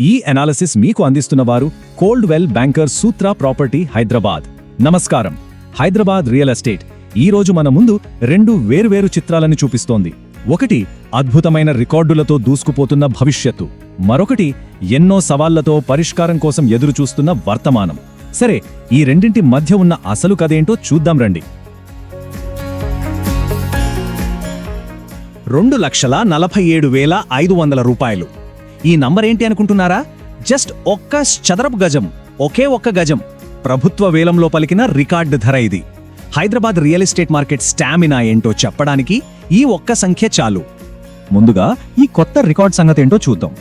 ఈ అనాలిసిస్ మీకు అందిస్తున్న వారు Coldwell Banker Sutra property Hyderabad. నమస్కారం. Hyderabad real estate. ఈరోజు మన ముందు రెండు వేర్వేరు చిత్రాలను చూపిస్తోంది. ఒకటి అద్భుతమైన రికార్డులతో దూసుకుపోతున్న భవిష్యత్తు. మరొకటి ఎన్నో సవాళ్ళతో పరిష్కారం కోసం ఎదురుచూస్తున్న వర్తమానం. సరే ఈ రెండింటి మధ్య ఉన్న అసలు కథేంటో చూద్దాం రండి. రెండు లక్షల నలభై ఏడు వేల ఐదు వందల రూపాయలు. ఈ నంబర్ ఏంటి అనుకుంటున్నారా? జస్ట్ ఒక్క చదరపు గజం ఒకే ఒక్క గజం. ప్రభుత్వ వేలంలో పలికిన రికార్డు ధర ఇది. Hyderabad real estate market stamina ఏంటో చెప్పడానికి ఈ ఒక్క సంఖ్య చాలు. ముందుగా ఈ కొత్త రికార్డ్ సంగతి ఏంటో చూద్దాం.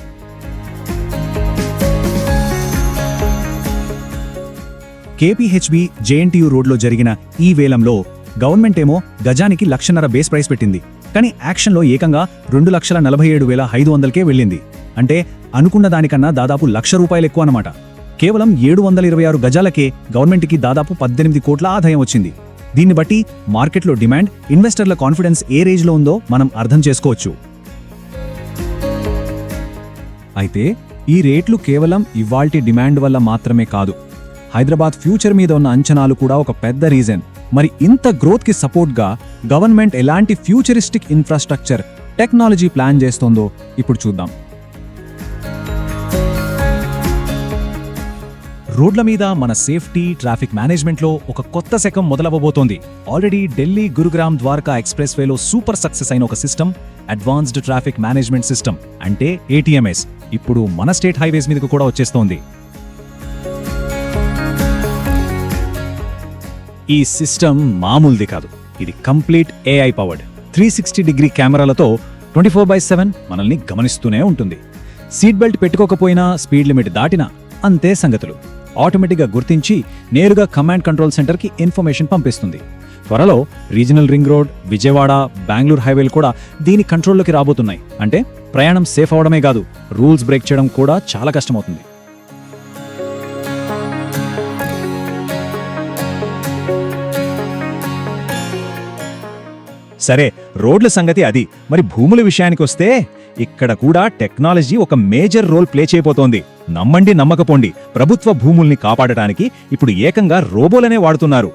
కేపీహెచ్బి జేఎన్టీయూ రోడ్లో జరిగిన ఈ వేలంలో గవర్నమెంట్ ఏమో గజానికి లక్షన్నర బేస్ ప్రైస్ పెట్టింది. కానీ యాక్షన్లో ఏకంగా రెండు లక్షల నలభై ఏడు వేల ఐదు వందలకే వెళ్ళింది. అంటే అనుకున్న దానికన్నా దాదాపు లక్ష రూపాయలు ఎక్కువ అన్నమాట. కేవలం ఏడు వందల ఇరవై ఆరు గజాలకే గవర్నమెంట్కి దాదాపు పద్దెనిమిది కోట్ల ఆదాయం వచ్చింది. దీన్ని బట్టి మార్కెట్లో డిమాండ్ ఇన్వెస్టర్ల కాన్ఫిడెన్స్ ఏ రేంజ్లో ఉందో మనం అర్థం చేసుకోవచ్చు. అయితే ఈ రేట్లు కేవలం ఇవాల్టి డిమాండ్ వల్ల మాత్రమే కాదు. హైదరాబాద్ ఫ్యూచర్ మీద ఉన్న అంచనాలు కూడా ఒక పెద్ద రీజన్. మరి ఇంత గ్రోత్కి సపోర్ట్గా గవర్నమెంట్ ఎలాంటి ఫ్యూచరిస్టిక్ ఇన్ఫ్రాస్ట్రక్చర్ టెక్నాలజీ ప్లాన్ చేస్తోందో ఇప్పుడు చూద్దాం. రోడ్ల మీద మన సేఫ్టీ ట్రాఫిక్ మేనేజ్మెంట్లో ఒక కొత్త శకం మొదలవ్వబోతోంది. ఆల్రెడీ ఢిల్లీ గురుగ్రామ్ ద్వారకా ఎక్స్ప్రెస్ వేలో సూపర్ సక్సెస్ అయిన ఒక system advanced traffic management system అంటే ఏటీఎంఎస్ ఇప్పుడు మన స్టేట్ హైవేస్ మీదకు కూడా వచ్చేస్తోంది. ఈ సిస్టమ్ మామూలుది కాదు. ఇది complete AI powered three sixty degree కెమెరాలతో ట్వంటీ ఫోర్ బై సెవెన్ మనల్ని గమనిస్తూనే ఉంటుంది. సీట్ బెల్ట్ పెట్టుకోకపోయినా స్పీడ్ లిమిట్ దాటినా అంతే సంగతులు. ఆటోమేటిక్గా గుర్తించి నేరుగా కమాండ్ కంట్రోల్ సెంటర్కి ఇన్ఫర్మేషన్ పంపిస్తుంది. త్వరలో regional ring road Vijayawada Bengaluru హైవేలు కూడా దీని కంట్రోల్లోకి రాబోతున్నాయి. అంటే ప్రయాణం సేఫ్ అవడమే కాదు రూల్స్ బ్రేక్ చేయడం కూడా చాలా కష్టమవుతుంది. సరే రోడ్ల సంగతి అది. మరి భూముల విషయానికి వస్తే ఇక్కడ కూడా టెక్నాలజీ ఒక మేజర్ రోల్ ప్లే చేయబోతోంది. నమ్మండి నమ్మకపోండి. ప్రభుత్వ భూముల్ని కాపాడటానికి ఇప్పుడు ఏకంగా రోబోలనే వాడుతున్నారు.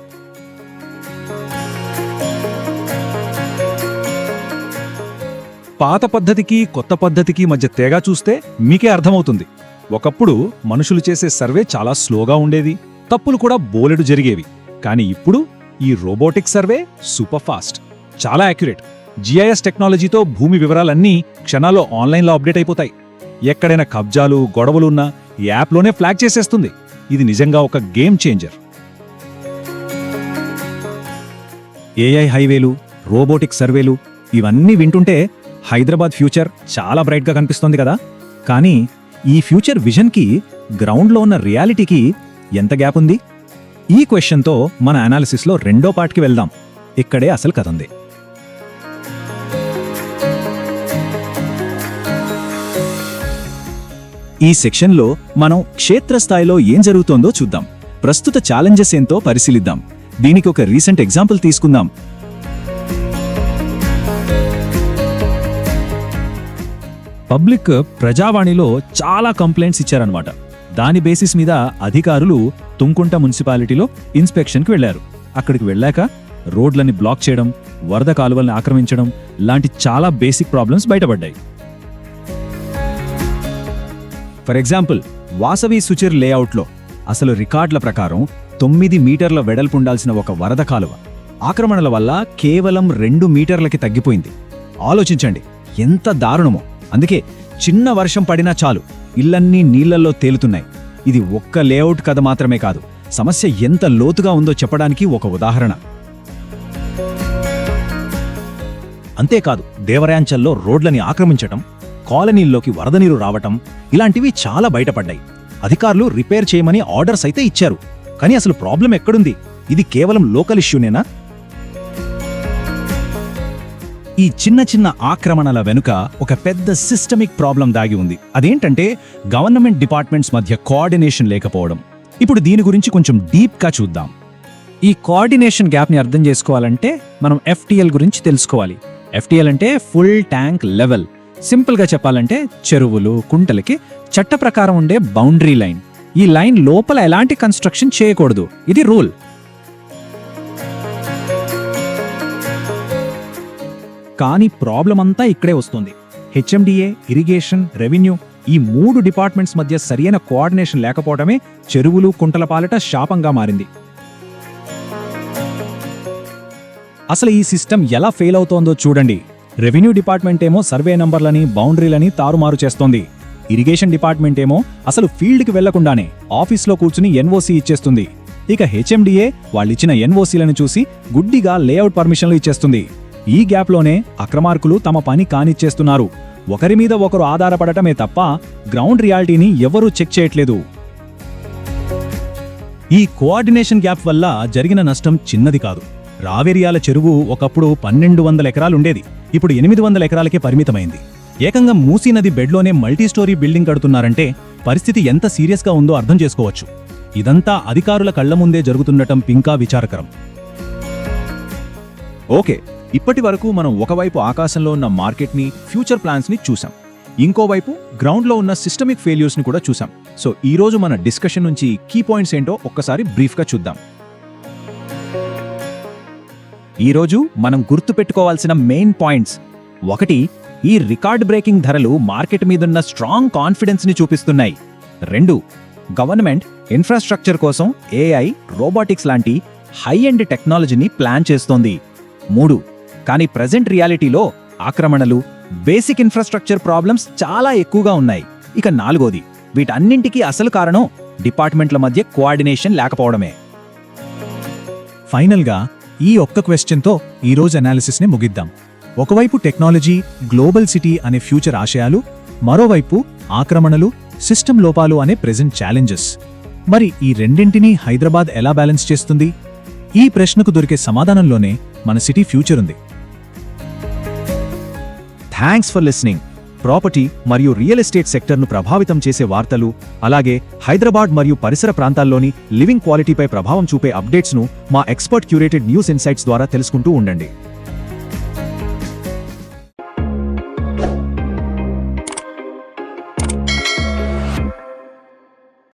పాత పద్ధతికి కొత్త పద్ధతికి మధ్య తేగా చూస్తే మీకే అర్థమవుతుంది. ఒకప్పుడు మనుషులు చేసే సర్వే చాలా స్లోగా ఉండేది. తప్పులు కూడా బోలెడు జరిగేవి. కానీ ఇప్పుడు ఈ రోబోటిక్ సర్వే సూపర్ ఫాస్ట్. చాలా యాక్యురేట్ జిఐఎస్ టెక్నాలజీతో భూమి వివరాలన్నీ క్షణాల్లో ఆన్లైన్లో అప్డేట్ అయిపోతాయి. ఎక్కడైనా కబ్జాలు గొడవలున్నా యాప్లోనే ఫ్లాగ్ చేసేస్తుంది. ఇది నిజంగా ఒక గేమ్ చేంజర్ ఏఐ హైవేలు రోబోటిక్ సర్వేలు ఇవన్నీ వింటుంటే హైదరాబాద్ ఫ్యూచర్ చాలా బ్రైట్గా కనిపిస్తోంది కదా. కానీ ఈ ఫ్యూచర్ విజన్కి గ్రౌండ్లో ఉన్న రియాలిటీకి ఎంత గ్యాప్ ఉంది? ఈ క్వశ్చన్తో మన అనాలిసిస్లో రెండో పార్ట్కి వెళ్దాం. ఇక్కడే అసలు కథ ఉంది. ఈ సెక్షన్లో మనం క్షేత్రస్థాయిలో ఏం జరుగుతోందో చూద్దాం. ప్రస్తుత ఛాలెంజెస్ ఏంతో పరిశీలిద్దాం. దీనికి ఒక రీసెంట్ ఎగ్జాంపుల్ తీసుకుందాం. పబ్లిక్ ప్రజావాణిలో చాలా కంప్లైంట్స్ ఇచ్చారనమాట దాని బేసిస్ మీద అధికారులు తుంకుంట మున్సిపాలిటీలో ఇన్స్పెక్షన్కి వెళ్ళారు అక్కడికి వెళ్ళాక రోడ్లని బ్లాక్ చేయడం వరద కాలువల్ని ఆక్రమించడం లాంటి చాలా బేసిక్ ప్రాబ్లమ్స్ బయటపడ్డాయి. ఫర్ ఎగ్జాంపుల్ వాసవి సుచిర్ లేఅవుట్లో అసలు రికార్డుల ప్రకారం తొమ్మిది మీటర్ల వెడల్పుండాల్సిన ఒక వరద కాలువ. ఆక్రమణల వల్ల కేవలం రెండు మీటర్లకి తగ్గిపోయింది. ఆలోచించండి ఎంత దారుణమో. అందుకే చిన్న వర్షం పడినా చాలు ఇల్లన్నీ నీళ్ళల్లో తేలుతున్నాయి. ఇది ఒక్క లేఅవుట్ కథ మాత్రమే కాదు సమస్య ఎంత లోతుగా ఉందో చెప్పడానికి ఒక ఉదాహరణ. అంతేకాదు దేవరాంచల్లో రోడ్లని ఆక్రమించటం కాలనీల్లోకి వరద నీరు రావటం ఇలాంటివి చాలా బయటపడ్డాయి. అధికారులు రిపేర్ చేయమని ఆర్డర్స్ అయితే ఇచ్చారు. కానీ అసలు ప్రాబ్లం ఎక్కడుంది? ఇది కేవలం లోకల్ ఇష్యూనేనా? ఈ చిన్న చిన్న ఆక్రమణల వెనుక ఒక పెద్ద సిస్టమిక్ ప్రాబ్లం దాగి ఉంది. అదేంటంటే గవర్నమెంట్ డిపార్ట్మెంట్స్ మధ్య కోఆర్డినేషన్ లేకపోవడం. ఇప్పుడు దీని గురించి కొంచెం డీప్గా చూద్దాం. ఈ కోఆర్డినేషన్ గ్యాప్ని అర్థం చేసుకోవాలంటే మనం ఎఫ్టీఎల్ గురించి తెలుసుకోవాలి. ఎఫ్టీఎల్ అంటే ఫుల్ ట్యాంక్ లెవెల్. సింపుల్గా చెప్పాలంటే చెరువులు కుంటలకి చట్ట ప్రకారం ఉండే బౌండరీ లైన్. ఈ లైన్ లోపల ఎలాంటి కన్స్ట్రక్షన్ చేయకూడదు. ఇది రూల్. కానీ ప్రాబ్లం అంతా ఇక్కడే వస్తుంది. హెచ్ఎండిఏ ఇరిగేషన్ రెవెన్యూ ఈ మూడు డిపార్ట్మెంట్స్ మధ్య సరియైన కోఆర్డినేషన్ లేకపోవడమే చెరువులు కుంటల పాలట శాపంగా మారింది. అసలు ఈ సిస్టమ్ ఎలా ఫెయిల్ అవుతోందో చూడండి. రెవెన్యూ డిపార్ట్మెంట్ ఏమో సర్వే నంబర్లని బౌండరీలని తారుమారు చేస్తోంది. ఇరిగేషన్ డిపార్ట్మెంట్ ఏమో అసలు ఫీల్డ్కి వెళ్ళకుండానే ఆఫీస్లో కూర్చుని ఎన్ఓసీ ఇచ్చేస్తుంది. ఇక హెచ్ఎండిఏ వాళ్ళిచ్చిన ఎన్ఓసీలను చూసి గుడ్డిగా లేఅవుట్ పర్మిషన్లు ఇచ్చేస్తుంది. ఈ గ్యాప్లోనే అక్రమార్కులు తమ పని కానిచ్చేస్తున్నారు. ఒకరి మీద ఒకరు ఆధారపడటమే తప్ప గ్రౌండ్ రియాలిటీని ఎవరూ చెక్ చేయట్లేదు. ఈ కోఆర్డినేషన్ గ్యాప్ వల్ల జరిగిన నష్టం చిన్నది కాదు. రావేరియాల చెరువు ఒకప్పుడు పన్నెండు వందల ఎకరాలుండేది ఇప్పుడు ఎనిమిది వందల ఎకరాలకే పరిమితమైంది. ఏకంగా మూసీ నది బెడ్లోనే మల్టీస్టోరీ బిల్డింగ్ కడుతున్నారంటే పరిస్థితి ఎంత సీరియస్గా ఉందో అర్థం చేసుకోవచ్చు. ఇదంతా అధికారుల కళ్ళ ముందే జరుగుతుండటం పింకా విచారకరం. ఓకే ఇప్పటి వరకు మనం ఒకవైపు ఆకాశంలో ఉన్న మార్కెట్ని ఫ్యూచర్ ప్లాన్స్ని చూసాం ఇంకోవైపు గ్రౌండ్లో ఉన్న సిస్టమిక్ ఫెయిల్యూర్స్ని కూడా చూసాం సో ఈ రోజు మన డిస్కషన్ నుంచి కీ పాయింట్స్ ఏంటో ఒక్కసారి బ్రీఫ్గా చూద్దాం. ఈరోజు మనం గుర్తుపెట్టుకోవాల్సిన మెయిన్ పాయింట్స్. ఒకటి ఈ రికార్డ్ బ్రేకింగ్ ధరలు మార్కెట్ మీదున్న స్ట్రాంగ్ కాన్ఫిడెన్స్ని చూపిస్తున్నాయి. రెండు గవర్నమెంట్ ఇన్ఫ్రాస్ట్రక్చర్ కోసం ఏఐ రోబోటిక్స్ లాంటి హై ఎండ్ టెక్నాలజీని ప్లాన్ చేస్తోంది. మూడు కానీ ప్రజెంట్ రియాలిటీలో ఆక్రమణలు బేసిక్ ఇన్ఫ్రాస్ట్రక్చర్ ప్రాబ్లమ్స్ చాలా ఎక్కువగా ఉన్నాయి. ఇక నాలుగోది వీటన్నింటికీ అసలు కారణం డిపార్ట్మెంట్ల మధ్య కోఆర్డినేషన్ లేకపోవడమే. ఫైనల్గా ఈ ఒక్క క్వశ్చన్తో ఈరోజు అనాలిసిస్ని ముగిద్దాం. ఒకవైపు టెక్నాలజీ గ్లోబల్ సిటీ అనే ఫ్యూచర్ ఆశయాలు మరోవైపు ఆక్రమణలు సిస్టమ్ లోపాలు అనే ప్రెజెంట్ ఛాలెంజెస్. మరి ఈ రెండింటినీ హైదరాబాద్ ఎలా బ్యాలెన్స్ చేస్తుంది? ఈ ప్రశ్నకు దొరికే సమాధానంలోనే మన సిటీ ఫ్యూచర్ ఉంది. Thanks for listening. ప్రాపర్టీ మరియు రియల్ ఎస్టేట్ సెక్టర్ను ప్రభావితం చేసే వార్తలు అలాగే హైదరాబాద్ మరియు పరిసర ప్రాంతాల్లోని లివింగ్ క్వాలిటీపై ప్రభావం చూపే అప్డేట్స్ను మా ఎక్స్పర్ట్ క్యూరేటెడ్ న్యూస్ ఇన్సైట్స్ ద్వారా తెలుసుకుంటూ ఉండండి.